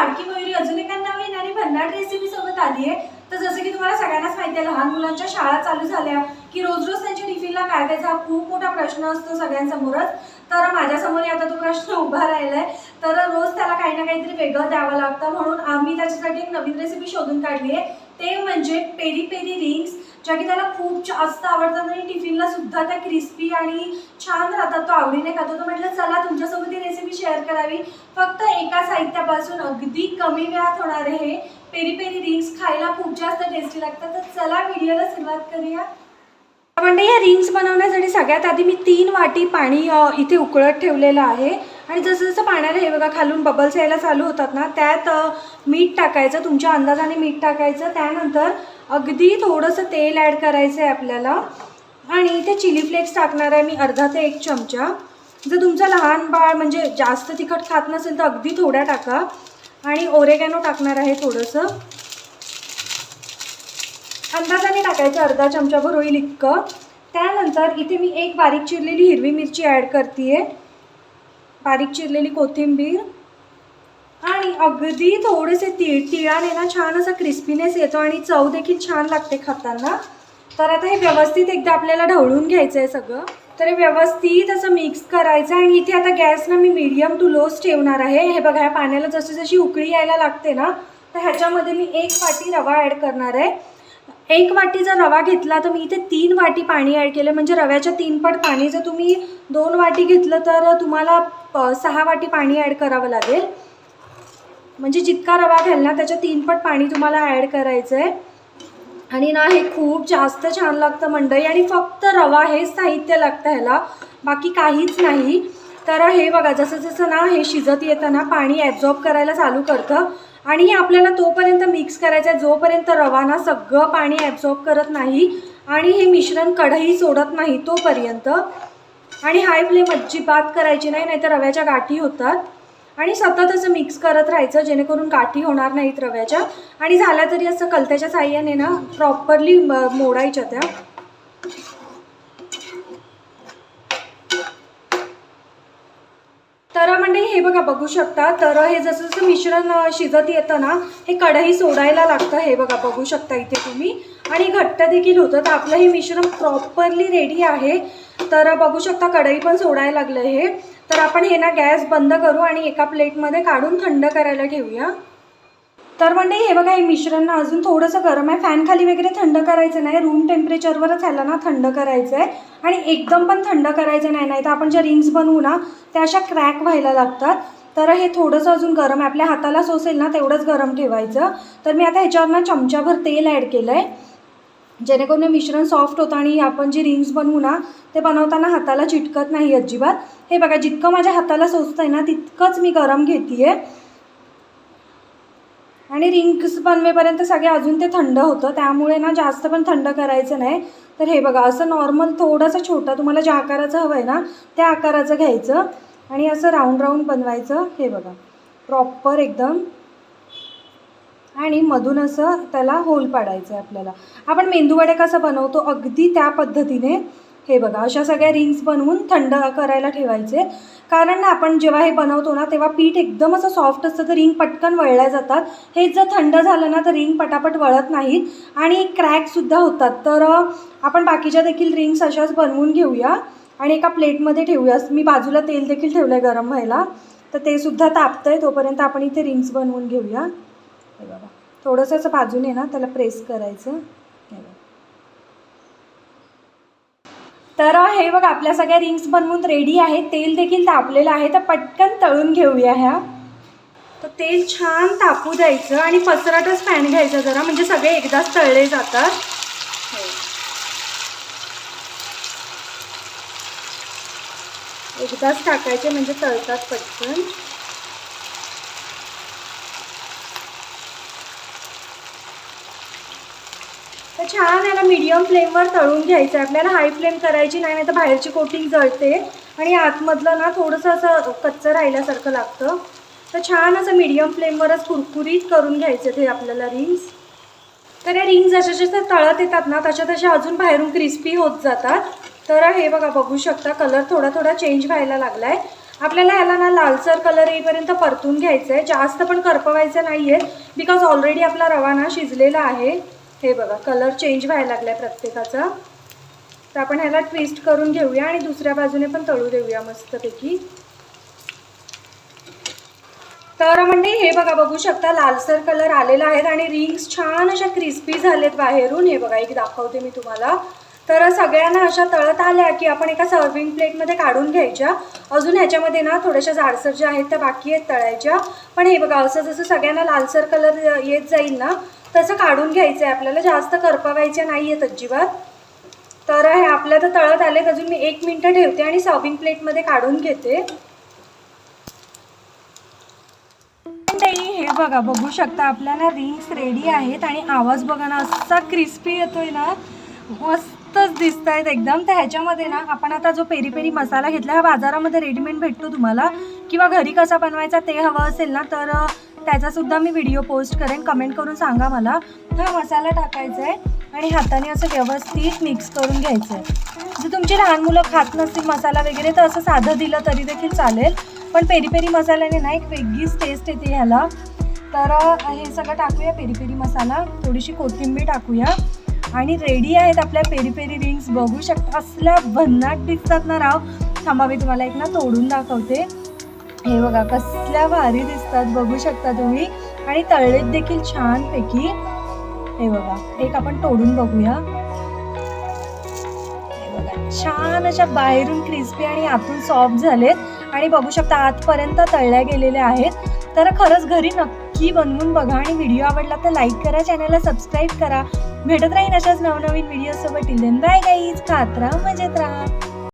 आणखी लाडकी मयुरी अजून एका नवीन आणि भन्नाट रेसिपी सोबत आली आहे. तर जसं की तुम्हाला सगळ्यांनाच माहिती आहे लहान मुलांच्या शाळा चालू झाल्या. की रोज रोज त्यांच्या टिफिनला काय द्यायचा हा खूप मोठा प्रश्न असतो सगळ्यांसमोरच. तर माझ्यासमोर आता तो प्रश्न उभा राहिलाय तर रोज त्याला काही ना काहीतरी वेगळं द्यावं लागतं. म्हणून आम्ही त्याच्यासाठी एक नवीन रेसिपी शोधून काढली आहे. ते म्हणजे पेरी पेरी रिंग्स ज्या की त्याला खूप जास्त आवडतात आणि टिफिनला सुद्धा त्या क्रिस्पी आणि छान राहतात. तो आवडीने खातो. तर म्हटलं चला तुमच्यासोबत ही रेसिपी शेअर करावी. फक्त एका साहित्यापासून अगदी कमी वेळात होणारे हे. पेरी पेरी रिंग्स खायला खूप जास्त टेस्टी लागतात. तर चला व्हिडिओला सुरुवात करूया. म्हणजे या रिंग्स बनवण्यासाठी सगळ्यात आधी मी तीन वाटी पाणी इथे उकळत ठेवलेलं आहे. आणि जसं जसं पाण्याला हे बघा खालून बबल्स यायला चालू होतात ना त्यात मीठ टाकायचं तुमच्या अंदाजाने मीठ टाकायचं. त्यानंतर अगदी थोडंसं तेल ॲड करायचं आहे आपल्याला. आणि इथे चिली फ्लेक्स टाकणार आहे मी अर्धा ते एक चमचा. जर तुमचं लहान बाळ म्हणजे जास्त तिखट खात नसेल तर अगदी थोड्या टाका. आणि ओरेगॅनो टाकणार आहे थोडंसं. अंदाजाने टाकायचं अर्धा चमचाभर होईल इतकं. त्यानंतर इथे मी एक बारीक चिरलेली हिरवी मिरची ॲड करते बारीक चिरलेली कोथिंबीर. आणि अगदी थोडेसे तीळ तिळाने ना छान असा क्रिस्पीनेस येतो आणि चव देखील छान लागते खाताना. तर आता हे व्यवस्थित एकदा आपल्याला ढवळून घ्यायचं आहे सगळं. तर हे व्यवस्थित असं मिक्स करायचं आणि इथे आता गॅस ना मी मीडियम टू लोच ठेवणार आहे. हे बघा ह्या पाण्याला जशी जशी उकळी यायला लागते ना तर ह्याच्यामध्ये मी एक वाटी रवा ॲड करणार आहे. एक वाटी जर रवा घेतला तर मी इथे तीन वाटी पाणी ॲड केलं म्हणजे रव्याच्या तीन पट पाणी जर तुम्ही दोन वाटी घेतलं तर तुम्हाला प- सहा वाटी पाणी ॲड करावं लागेल. म्हणजे जितका रवा घ्याल ना त्याच्या तीनपट पाणी तुम्हाला ॲड करायचं आहे आणि ना हे खूप जास्त छान लागतं मंडई. आणि फक्त रवा हेच साहित्य लागतं ह्याला. बाकी काहीच नाही. तर हे बघा जसं जसं ना हे शिजत येतं ना पाणी ॲब्झॉर्ब करायला चालू करतं. आणि हे आपल्याला तोपर्यंत मिक्स करायचं आहे जोपर्यंत रवा ना सगळं पाणी ॲब्झॉर्ब करत नाही. आणि हे मिश्रण कढई सोडत नाही तोपर्यंत. आणि हाय फ्लेम अजिबात करायची नाही नाहीतर रव्याच्या गाठी होतात. आणि सतत असं मिक्स करत राहायचं जेणेकरून गाठी होणार नाहीत रव्याच्या. आणि झाल्या तरी असं कलत्याच्या साह्याने ना प्रॉपरली मोडायच्या त्या. तर म्हणजे हे बघा बघू शकता. तर हे जसं जसं मिश्रण शिजत येतं ना हे कढई सोडायला लागतं. हे बघा बघू शकता इथे तुम्ही. आणि घट्ट देखील होतं. तर आपलं हे मिश्रण प्रॉपरली रेडी आहे. तर बघू शकता कढई पण सोडायला लागलं हे. तर आपण हे ना गॅस बंद करू आणि एका प्लेटमध्ये काढून थंड करायला ठेवूया तर म्हणजे हे बघा हे मिश्रण ना अजून थोडंसं गरम आहे. फॅन खाली वगैरे थंड करायचं नाही. रूम टेम्परेचरवरच ह्याला ना थंड करायचं आहे आणि एकदम पण थंड करायचं नाही. नाही तर आपण ज्या रिंग्स बनवू ना त्या अशा क्रॅक व्हायला लागतात. तर हे थोडंसं अजून गरम आहे. आपल्या हाताला सोसेल ना तेवढंच गरम ठेवायचं. तर मी आता ह्याच्यावर ना चमच्याभर तेल ॲड केलं आहे जेणेकरून हे मिश्रण सॉफ्ट होतं आणि आपण जे रिंग्स बनवू ना ते बनवताना हाताला चिटकत नाही अजिबात. हे बघा जितकं माझ्या हाताला सोचतं आहे ना तितकंच मी गरम घेते आहे आणि रिंग्स बनवेपर्यंत सगळे अजून ते थंड होतं. त्यामुळे ना जास्त पण थंड करायचं नाही. तर हे बघा असं नॉर्मल थोडंसं छोटं तुम्हाला ज्या आकाराचं हवं आहे ना त्या आकाराचं घ्यायचं. आणि असं राऊंड राऊंड बनवायचं. हे बघा प्रॉपर एकदम आणि मधून असं त्याला होल पाडायचं आहे आपल्याला. आपण मेंदूवडे कसं बनवतो अगदी त्या पद्धतीने हे बघा अशा सगळ्या रिंग्स बनवून थंड करायला ठेवायचे. कारण ना आपण जेव्हा हे बनवतो ना तेव्हा पीठ एकदम असं सॉफ्ट असतं तर रिंग पटकन वळल्या जातात. हे जर थंड झालं ना तर रिंग पटापट वळत नाहीत. आणि क्रॅकसुद्धा होतात. तर आपण बाकीच्या देखील रिंग्स अशाच बनवून घेऊया. आणि एका प्लेटमध्ये ठेवूया. मी बाजूला तेल देखील ठेवलं आहे गरम व्हायला. तर ते सुद्धा तापतं आहे तोपर्यंत आपण इथे रिंग्स बनवून घेऊया. हे बघा. थोडंसं असं बाजूने ना त्याला प्रेस करायचं. हे बघा. तर हे बघा आपल्या सगळ्या रिंग्स बनवून रेडी आहेत. तेल देखील तापलेलं आहे. तर पटकन तळून घेऊया ह्या. तर तेल छान तापू द्यायचं आणि पसरटच पॅन घ्यायचा जरा. म्हणजे सगळे एकदाच तळले जातात. एकदाच टाकायचे म्हणजे तळतात पटकन. छान याला मीडियम फ्लेमवर तळून घ्यायचं आहे. आपल्याला हाय फ्लेम करायची नाही नाही तर बाहेरची कोटिंग जळते. आणि आतमधलं ना थोडंसं असं कच्चं राहिल्यासारखं लागतं. तर छान असं मीडियम फ्लेमवरच कुरकुरीत करून घ्यायचं ते आपल्याला रिंग्स तर या रिंग जशा जशा तळत येतात ना तशा तशा अजून बाहेरून क्रिस्पी होत जातात. तर हे बघा बघू शकता कलर थोडा थोडा चेंज व्हायला लागला आहे आपल्याला ह्याला ना लालसर कलर येईपर्यंत परतून घ्यायचं आहे जास्त पण करपवायचं नाही आहे बिकॉज ऑलरेडी आपला रवा ना शिजलेला आहे. हे बघा कलर चेंज व्हायला लागला आहे प्रत्येकाचा. तर आपण ह्याला ट्विस्ट करून घेऊया आणि दुसऱ्या बाजूने पण तळू देऊया मस्तपैकी. तर म्हणजे हे बघा बघू शकता लालसर कलर आलेला आहेत आणि रिंग्स छान अशा क्रिस्पी झालेत बाहेरून. हे बघा एक दाखवते मी तुम्हाला. तर सगळ्यांना अशा तळत आल्या की आपण एका सर्विंग प्लेटमध्ये काढून घ्यायच्या. अजून ह्याच्यामध्ये ना थोड्याशा जाडसर ज्या आहेत त्या बाकी आहेत तळायच्या. पण हे बघा असं जसं सगळ्यांना लालसर कलर येत जाईल ना तसं काढून घ्यायचं आहे आपल्याला जास्त करपवायच्या नाही आहेत अजिबात. तर हे आपल्या तर तळत आलेत. अजून मी एक मिनटं ठेवते आणि सर्विंग प्लेटमध्ये काढून घेते. हे बघा बघू शकता आपल्याला रिंग्स रेडी आहेत आणि आवाज बघा ना असा क्रिस्पी येतोय ना. मस्तच दिसत आहेत एकदम. तर ह्याच्यामध्ये ना आपण आता जो पेरी पेरी मसाला घेतला हा बाजारामध्ये रेडीमेड भेटतो तुम्हाला. किंवा घरी कसा बनवायचा ते हवं असेल ना तर त्याचासुद्धा त्याचा सुद्धा मी व्हिडिओ पोस्ट करेन. कमेंट करून सांगा मला हा मसाला टाकायचा आहे आणि हाताने असं व्यवस्थित मिक्स करून घ्यायचं आहे म्हणजे जर तुमची लहान मुलं खात नसतील मसाला वगैरे तर असं साधं दिलं तरी देखील चालेल. पण पेरी पेरी मसाल्याने ना एक वेगळीच टेस्ट येते ह्याला. तर हे सगळं टाकूया पेरी पेरी मसाला. थोडीशी कोथिंबीर टाकूया. आणि रेडी आहेत आपल्या पेरी पेरी रिंग्स बघू शकता असल्या भन्नाट दिसतात ना राव. थांबा मी तुम्हाला एक ना तोडून दाखवते. हे बघा कसल्या भारी दिसतात बघू शकता तुम्ही. आणि तळलेत देखील छानपैकी. हे बघा एक आपण तोडून बघूया. छान अशा बाहेरून क्रिस्पी आणि आतून सॉफ्ट झालेत. आणि बघू शकता आतपर्यंत तळल्या गेलेल्या आहेत. तर खरंच घरी नक्की बनवून बघा आणि व्हिडिओ आवडला तर लाईक करा चॅनलला सबस्क्राईब करा. भेटत राहीन अशाच नवनवीन व्हिडिओसोबत इलेन बाय गाईज खात राहा मजेत राहा.